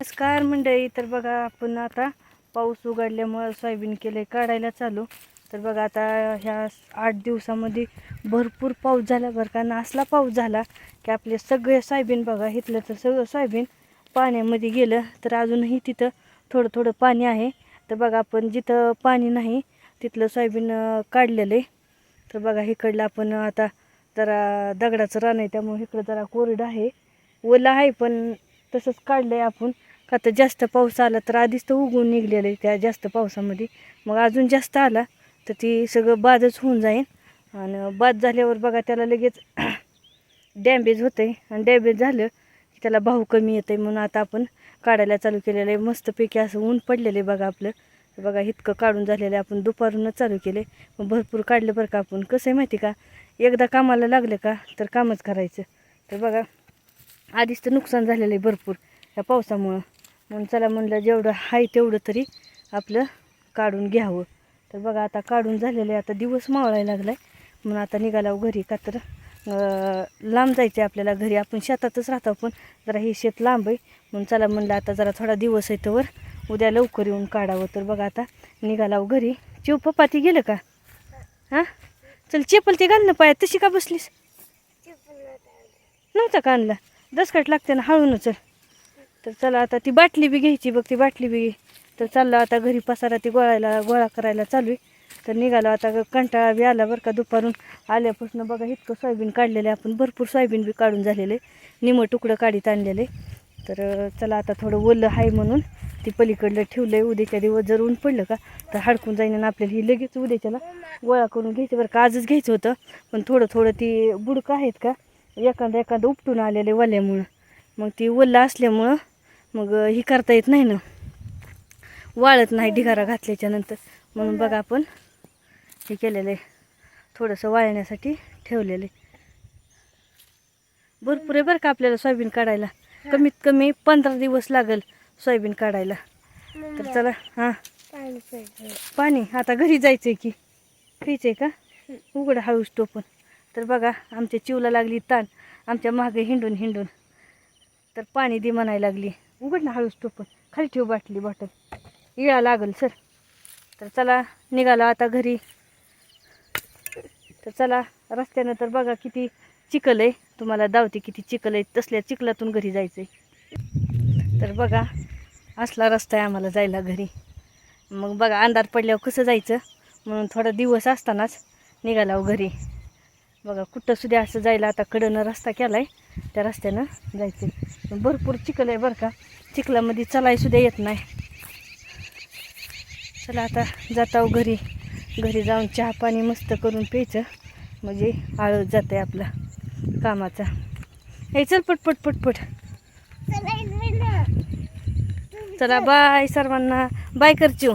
नमस्कार मंडळी तर बघा आपण आता पाऊस उघडल्यामुळं सोयाबीन केले काढायला चालू. तर बघा आता ह्या आठ दिवसामध्ये भरपूर पाऊस झाला बरं का. असला पाऊस झाला की आपले सगळे सोयाबीन बघा इथलं तर सगळं सोयाबीन पाण्यामध्ये गेलं तर अजूनही तिथं थोडं थोडं पाणी आहे. तर बघा आपण जिथं पाणी नाही तिथलं सोयाबीन काढलेलं आहे. तर बघा इकडलं आपण आता जरा दगडाचं रान आहे त्यामुळे इकडं जरा कोरडं आहे. ओला आहे पण तसंच काढलं आहे आपण. का तर जास्त पाऊस आला तर आधीच तर उगून निघलेलं आहे त्या जास्त पावसामध्ये. मग अजून जास्त आला तर ती सगळं बादच होऊन जाईल आणि बाद झाल्यावर बघा त्याला लगेच डॅमेज होतं आहे आणि डॅमेज झालं की त्याला भाव कमी येतं आहे म्हणून आता आपण काढायला चालू केलेलं आहे. मस्तपैकी असं ऊन पडलेलं आहे बघा आपलं. बघा इतकं काढून झालेलं आहे. आपण दुपारूनच चालू केले मग भरपूर काढलं बरं का आपण. कसं आहे माहिती का? एकदा कामाला लागलं का तर कामच करायचं. तर बघा आधीच तर नुकसान झालेलं आहे भरपूर या पावसामुळं. म्हणून चला म्हणलं जेवढं आहे तेवढं तरी आपलं काढून घ्यावं. तर बघा आता काढून झालेलं आहे. आता दिवस मावळायला लागला आहे म्हणून आता निघाला हो घरी. का तर लांब जायचं आहे आपल्याला घरी. आपण शेतातच राहतो पण जरा हे शेत लांब आहे. म्हणून चला म्हणलं आता जरा थोडा दिवस आहे तर उद्या लवकर येऊन काढावं. तर बघा आता निघाला हो घरी. चिव पप्पा ती गेलं का? हां? चल चेपल ते घाल ना पायात. तशी का बसलीस? नव्हता का आणला? दसकट लागते ना हळून चल. तर चला आता ती बाटली बी घ्यायची बघ ती बाटली बी घे. तर चाललं आता घरी पसारा ती गोळायला गोळा करायला चालू आहे. तर निघालो आता कंटाळा बी आला बरं का दुपारून. आल्यापासून बघा इतकं सोयाबीन काढलेलं आहे आपण. भरपूर सोयाबीन बी काढून झालेलं आहे. निमं तुकडं काढीत आणलेलं आहे. तर चला आता थोडं ओलं आहे म्हणून ती पलीकडलं ठेवलं आहे उद्याच्या दिवस जर ऊन पडलं का तर हाडकून जाईन आणि आपल्याला ही लगेच उद्याच्याला गोळा करून घ्यायचं. बरं का आजच घ्यायचं होतं. पण थोडं थोडं ती बुडकं आहेत का एखादं एखादं उपटून आलेले वल्यामुळं. मग ती ओलं असल्यामुळं मग ही करता येत नाही ना. वाळत नाही ढिगारा घातल्याच्या नंतर. म्हणून बघा आपण हे केलेलं आहे. थोडंसं वाळण्यासाठी ठेवलेलं आहे. भरपूर आहे बरं का आपल्याला सोयाबीन काढायला. कमीत कमी पंधरा दिवस लागेल सोयाबीन काढायला. तर चला हां. पाणी आता घरी जायचं आहे की. प्यायचं आहे का? उघडं हळूच टोपण. तर बघा आमच्या चिवला लागली ताण. आमच्या मागे हिंडून हिंडून. तर पाणी दे म्हणायला लागली. उघड ना हळूच टोपण. खाली ठेव बाटली बॉटल इळा लागल सर. तर चला निघाला आता घरी. तर चला रस्त्यानं तर बघा किती चिखल आहे. तुम्हाला दावते किती चिखल आहे. तसल्या चिखलातून घरी जायचं आहे तर बघा असला रस्ता आहे आम्हाला जायला घरी. मग बघा अंधार पडल्यावर कसं जायचं? म्हणून थोडा दिवस असतानाच निघाला घरी. बघा कुठं सुद्धा असं जायला आता कडनं रस्ता केला आहे त्या रस्त्यानं जायचं. भरपूर चिखल आहे बरं का. चिखलामध्ये चलाय सुद्धा येत नाही. चला आता जाता घरी. घरी जाऊन चहा पाणी मस्त करून प्यायचं. म्हणजे आळस जात आहे आपला कामाचा. हे चल पट पट पट पट. चला बाय सर्वांना. बाय करचो.